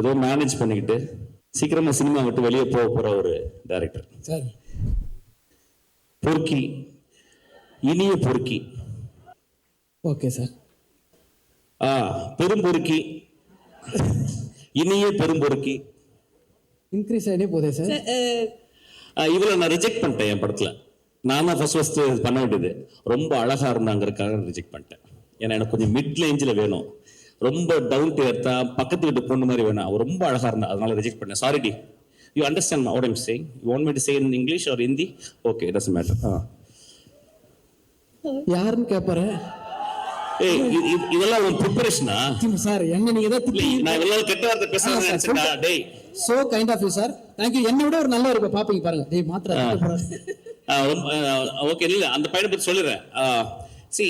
ஏதோ மேனேஜ் பண்ணிக்கிட்டு சீக்கிரமா சினிமா விட்டு வெளியே போக போற ஒரு டைரக்டர் சார். பொறுக்கி. இனிய பொறுக்கி. Okay sir. ஆ பெரும் பொறுக்கி. இனிய பெரும் பொறுக்கி. இன்க்ரீஸ் ஆகிட்டே போதே சார். இவளை நான் ரிஜெக்ட் பண்ணிட்டேன் என் படத்துல. நான் தான் ஃபர்ஸ்ட் ஃபர்ஸ்ட் பண்ண வேண்டியது. ரொம்ப அழகா இருந்தாங்கிறதுக்காக ரிஜெக்ட் பண்ணிட்டேன். ஏன்னா எனக்கு கொஞ்சம் மிட் ரேஞ்சில் வேணும். ரொம்ப டவுன் டு எர்த்தா பக்கத்து வீட்டு பொண்ணு மாதிரி வேணும். அவ ரொம்ப அழகா இருந்தா அதனால ரிஜெக்ட் பண்ணேன். Sorry D. You understand what I'm saying you want me to say in English or Hindi okay does matter ஆ யாருன்னு கேட்பாரு ஏய் இது- இது- இதெல்லாம் ஒரு ப்ரிப்பரேஷனா சார் என்ன நீங்க திட்டி நான் இவ்வளவு கெட்ட வார்த்தை ஆ, பேசுறேன் சார், நினைச்சேன்டா. டேய். So kind of you sir thank you என்னை விட ஒரு நல்ல இருப்ப பாப்பீங்க பாருங்க. டேய் மாத்திர ஓகே இல்ல அந்த பையனை பத்தி சொல்லிடுறேன். சி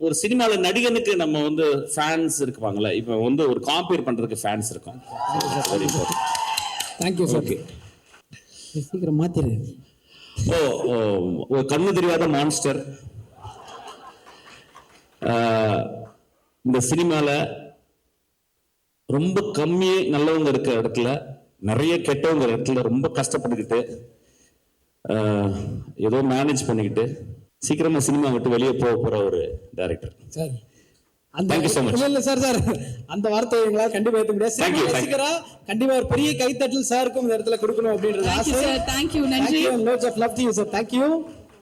ஒரு சினிமால நடிகனுக்கு நம்ம வந்து ஃபேன்ஸ் இருப்பாங்கல்ல இப்போ வந்து ஒரு காம்பேர் பண்றதுக்கு ஃபேன்ஸ் இருக்கும். வெரி தேங்க்யூ சார் ஓகே சீக்கிரம் மாத்திரு. ஓ ஓ, ஒரு கண்ணு தெரியாத மான்ஸ்டர் இந்த சினிமால ரொம்ப கம்மியே நல்லவங்க இருக்கிற இடத்துல நிறைய கெட்டவங்க இடத்துல ரொம்ப கஷ்டப்பட்டுக்கிட்டு ஏதோ மேனேஜ் பண்ணிக்கிட்டு சீக்கிரமா சினிமா விட்டு வெளியே போக போற ஒரு டைரக்டர் சார் அந்த. இல்ல இல்ல சார் சார் அந்த வார்த்தையை எங்களால் கண்டிப்பா ஏத்துக்க முடியாது. ரசிகரா கண்டிப்பா ஒரு பெரிய கைத்தட்டல் சாருக்கும் இந்த இடத்துல கொடுக்கணும் அப்படின்றது you. நன்றி. Thank you. Loads of